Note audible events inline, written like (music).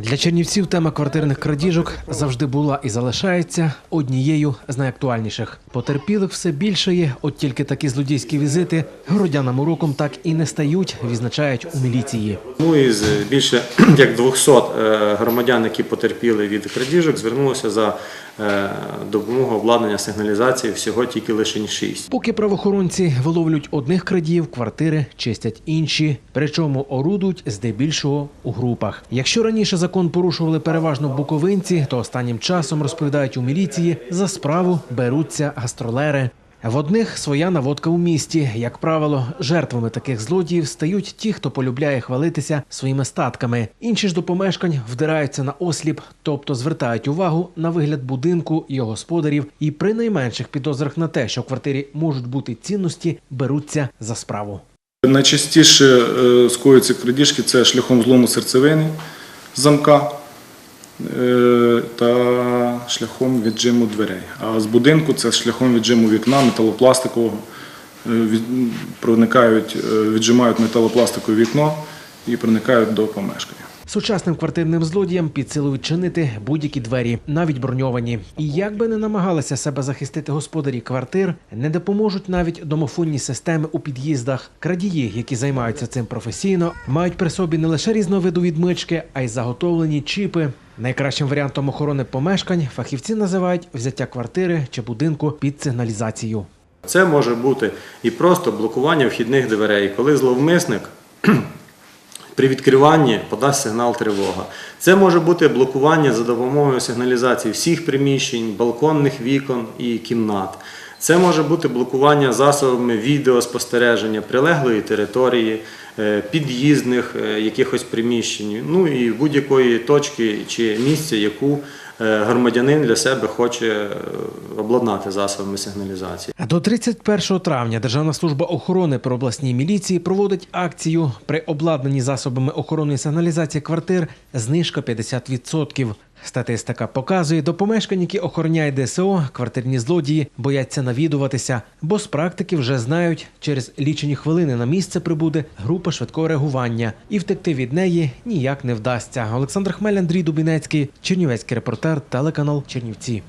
Для чернівців тема квартирних крадіжок завжди була і залишається однією з найактуальніших. Потерпілих все більше є, от тільки такі злодійські візити городянам уроком так і не стають, відзначають у міліції. Ну і з більше (clears throat) як 200 е, громадян, які потерпіли від крадіжок, звернулося за е, допомогою обладнання сигналізації всього тільки лише 6. Поки правоохоронці виловлюють одних крадіїв, квартири чистять інші, причому орудують здебільшого у групах. Якщо раніше закон порушували переважно буковинці, то останнім часом розповідають у міліції за справу беруться гастролери. В одних своя наводка у місті. Як правило, жертвами таких злодіїв стають ті, хто полюбляє хвалитися своїми статками. Інші ж до помешкань вдираються на осліп, тобто звертають увагу на вигляд будинку, його господарів, і при найменших підозрах на те, що в квартирі можуть бути цінності, беруться за справу. Найчастіше е, скоюються крадіжки це шляхом злому серцевини замка е, та шляхом віджиму дверей. А з будинку це шляхом віджиму вікна металопластикового. Е, Проникають, е, віджимають металопластикове вікно і проникають до помешкання. Сучасним квартирним злодіям під силу відчинити будь-які двері, навіть броньовані. І як би не намагалися себе захистити господарі квартир, не допоможуть навіть домофонні системи у під'їздах. Крадії, які займаються цим професійно, мають при собі не лише різновиду відмички, а й заготовлені чіпи. Найкращим варіантом охорони помешкань фахівці називають взяття квартири чи будинку під сигналізацію. Це може бути і просто блокування вхідних дверей, коли зловмисник при відкриванні подасть сигнал тривога. Це може бути блокування за допомогою сигналізації всіх приміщень, балконних вікон і кімнат. Це може бути блокування засобами відеоспостереження прилеглої території, е, під'їздних е, якихось приміщень, ну і будь-якої точки чи місця, яку громадянин для себе хоче е, обладнати засобами сигналізації. До 31 травня Державна служба охорони при обласній міліції проводить акцію при обладнанні засобами охоронної сигналізації квартир знижка 50%. Статистика показує, до помешкань, які охороняє ДСО, квартирні злодії бояться навідуватися, бо з практики вже знають, через лічені хвилини на місце прибуде група швидкого реагування, і втекти від неї ніяк не вдасться. Олександр Хмель, Андрій Дубінецький, Чернівецький репортер, телеканал Чернівці.